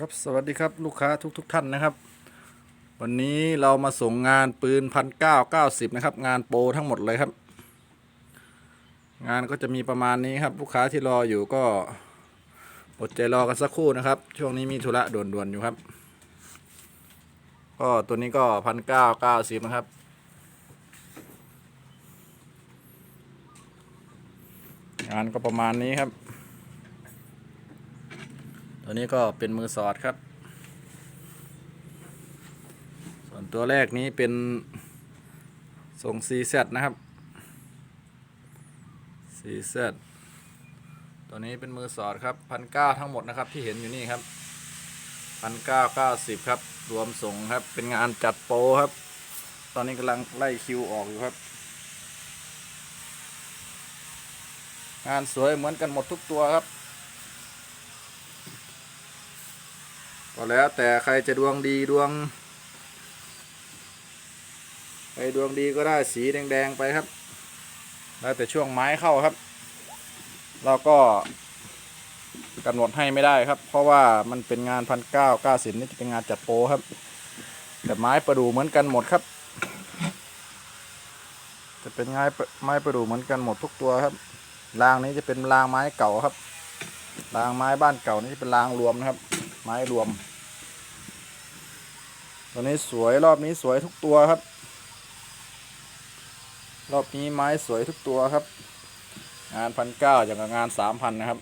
ครับสวัสดีครับลูกค้าทุกทท่านนะครับ วันนี้เรามาส่งงานปืนพันเก้าเก้าสิบนะครับ งานโปรทั้งหมดเลยครับ งานก็จะมีประมาณนี้ครับ ลูกค้าที่รออยู่ก็อดใจรอกันสักครู่นะครับ ช่วงนี้มีธุระด่วนๆอยู่ครับ ก็ตัวนี้ก็พันเก้าเก้าสิบนะครับ งานก็ประมาณนี้ครับ ตัวนี้ก็เป็นมือสอดครับ ส่วนตัวแรกนี้เป็นทรง CZ นะครับ CZ ตัวนี้เป็นมือสอดครับพันเก้าทั้งหมดนะครับที่เห็นอยู่นี่ครับพันเก้าเก้าสิบครับ รวมส่งครับเป็นงานจัดโปรครับ ตอนนี้กำลังไล่คิวออกอยู่ครับ งานสวยเหมือนกันหมดทุกตัวครับ ก็แล้วแต่ใครจะดวงดีดวงใครดวงดีก็ได้สีแดงๆไปครับ แล้วแต่ช่วงไม้เข้าครับ เราก็กำหนดให้ไม่ได้ครับ เพราะว่ามันเป็นงานพันเก้าเก้าสิบนี่จะเป็นงานจัดโปรครับ แต่ไม้ประดูเหมือนกันหมดครับ จะเป็นไม้ไม้ประดูเหมือนกันหมดทุกตัวครับรางนี้จะเป็นรางไม้เก่าครับรางไม้บ้านเก่านี่จะเป็นรางรวมนะครับ ไม้รวม ตัวนี้สวยรอบนี้สวยทุกตัวครับ รอบนี้ไม้สวยทุกตัวครับ งานพันเก้าอย่างกับงานสามพันนะครับ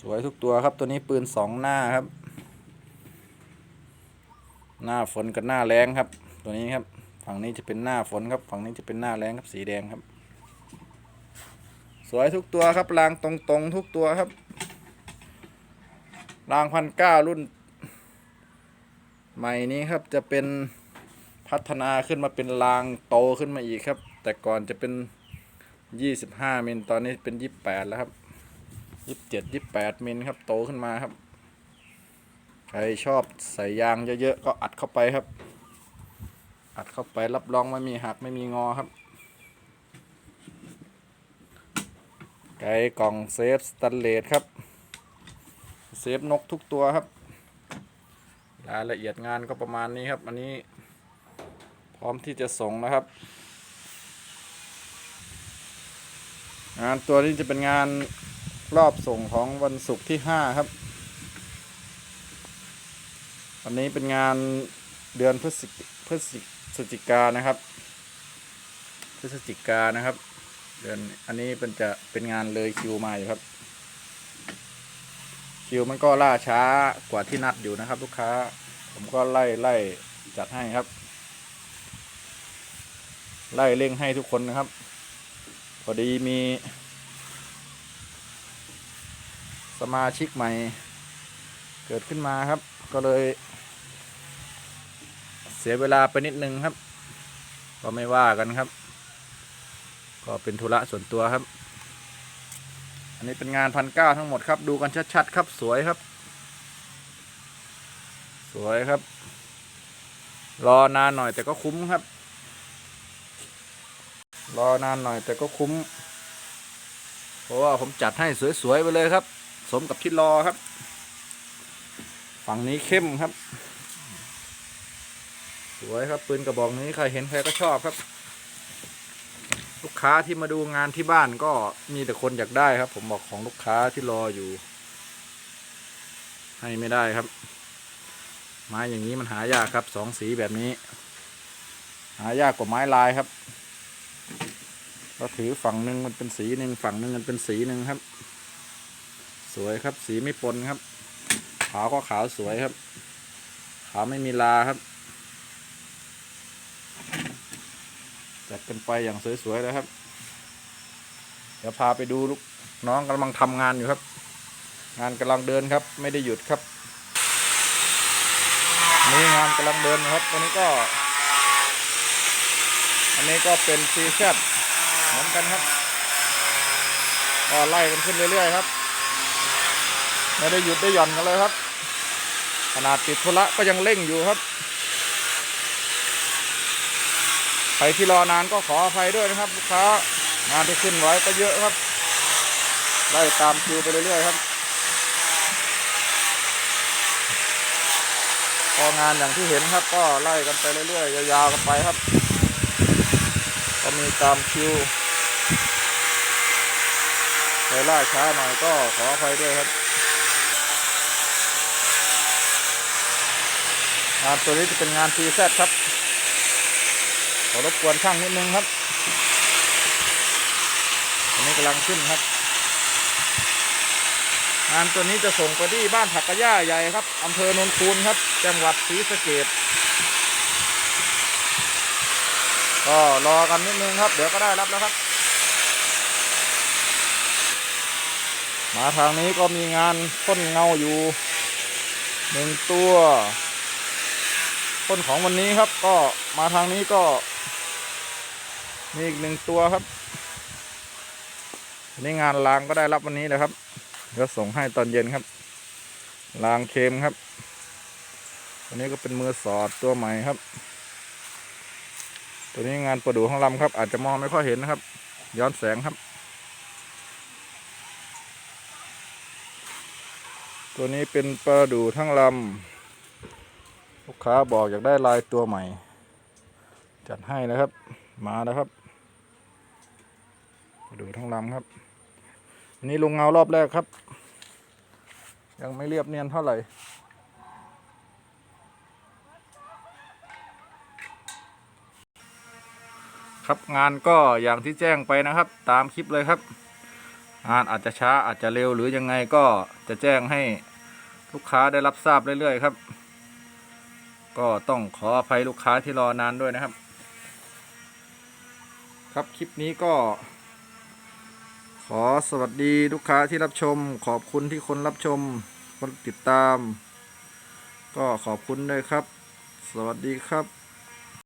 สวยทุกตัวครับ ตัวนี้ปืนสองหน้าครับ หน้าฝนกับหน้าแรงครับ ตัวนี้ครับ ฝั่งนี้จะเป็นหน้าฝนครับ ฝั่งนี้จะเป็นหน้าแรงครับสีแดงครับ สวยทุกตัวครับรางตรงๆทุกตัวครับรางพันเก้ารุ่น ใหม่นี้ครับจะเป็นพัฒนาขึ้นมาเป็นรางโตขึ้นมาอีกครับ แต่ก่อนจะเป็น 25มิลตอนนี้เป็น 28 แล้วครับ 27 28มิลครับโตขึ้นมาครับ ใครชอบใส่ยางเยอะๆก็อัดเข้าไปครับ อัดเข้าไปรับรองไม่มีหักไม่มีงอครับไกกล่องเซฟสแตนเลสครับ เซฟนกทุกตัวครับ รายละเอียดงานก็ประมาณนี้ครับ อันนี้พร้อมที่จะส่งนะครับ งานตัวนี้จะเป็นงานรอบส่งของวันศุกร์ที่ห้าครับวันนี้เป็นงานเดือนพฤศจิพฤศจิพฤศจิกานะครับ พฤศจิกานะครับ เดือนอันนี้เป็นจะเป็นงานเลยคิวมาอยู่ครับ คิวมันก็ล่าช้ากว่าที่นัดอยู่นะครับ ลูกค้า ผมก็ไล่ไล่จัดให้ครับ ไล่เร่งให้ทุกคนนะครับ พอดีมี สมาชิกใหม่ เกิดขึ้นมาครับ ก็เลย เสียเวลาไปนิดนึงครับ ก็ไม่ว่ากันครับ ก็เป็นธุระส่วนตัวครับ อันนี้เป็นงานพันเก้าทั้งหมดครับ ดูกันชัดๆครับสวยครับ สวยครับ รอนานหน่อยแต่ก็คุ้มครับ รอนานหน่อยแต่ก็คุ้ม เพราะว่าผมจัดให้สวยๆไปเลยครับ สมกับที่รอครับ ฝั่งนี้เข้มครับ สวยครับปืนกระบอกนี้ใครเห็นใครก็ชอบครับ ลูกค้าที่มาดูงานที่บ้านก็มีแต่คนอยากได้ครับ ผมบอกของลูกค้าที่รออยู่ ให้ไม่ได้ครับ ไม้อย่างนี้มันหายากครับสองสีแบบนี้ หายากกว่าไม้ลายครับเราถือฝั่งหนึ่งมันเป็นสีหนึ่งฝั่งหนึ่งมันเป็นสีหนึ่งครับ สวยครับสีไม่ปนครับ ขาวก็ขาวสวยครับ ขาวไม่มีลาครับ จัดกันไปอย่างสวยๆเลยครับ เดี๋ยวพาไปดูลูกน้องกำลังทำงานอยู่ครับ งานกำลังเดินครับ ไม่ได้หยุดครับนี่งานกำลังเดินครับตัวนี้ก็ อันนี้ก็เป็นซีแซดเหมือนกันครับ ก็ไล่กันขึ้นเรื่อยๆครับไม่ได้หยุดได้หย่อนกันเลยครับ ขนาดติดธุระก็ยังเร่งอยู่ครับ ใครที่รอนานก็ขออภัยด้วยนะครับลูกค้างานที่ขึ้นไว้ก็เยอะครับไล่ตามคิวไปเรื่อยๆครับก็งานอย่างที่เห็นครับ ก็ไล่กันไปเรื่อยๆยาวๆกันไปครับ ก็มีตามคิวใครล่าช้าหน่อยก็ขออภัยด้วยครับงานตัวนี้จะเป็นงาน TZ ครับ อรบกวนช่างนิดนึงครับอันนี้กำลังขึ้นครับ งานตัวนี้จะส่งไปที่บ้านผักกระย่าใหญ่ครับอำเภอโนนคูนครับ จังหวัดศรีสะเกดก็รอกันนิดนึงครับ เดี๋ยวก็ได้รับแล้วครับ มาทางนี้ก็มีงานพ่นเงาอยู่หนึ่งตัวพ่นของวันนี้ครับก็มาทางนี้ก็ มีอีกหนึ่งตัวครับนนี่งานรางก็ได้รับวันนี้นะครับเดี๋ยวส่งให้ตอนเย็นครับรางเค็มครับอันนี้ก็เป็นมือสอดตัวใหม่ครับ ตัวนี้งานประดูของลำครับ อาจจะมองไม่ค่อยเห็นนะครับ ย้อนแสงครับ ตัวนี้เป็นประดูทั้งลำลูกค้าบอกอยากได้ลายตัวใหม่ จัดให้นะครับ มาแล้วครับดูทั้งลำครับ อันนี้ลงเงารอบแรกครับ ยังไม่เรียบเนียนเท่าไหร่ครับงานก็อย่างที่แจ้งไปนะครับ ตามคลิปเลยครับ งานอาจจะช้าอาจจะเร็วหรือยังไงก็จะแจ้งให้ลูกค้าได้รับทราบเรื่อยๆครับ ก็ต้องขออภัยลูกค้าที่รอนานด้วยนะครับ ครับ คลิปนี้ก็ ขอสวัสดีลูกค้าที่รับชม ขอบคุณที่คนรับชม คนติดตาม ก็ขอบคุณด้วยครับ สวัสดีครับ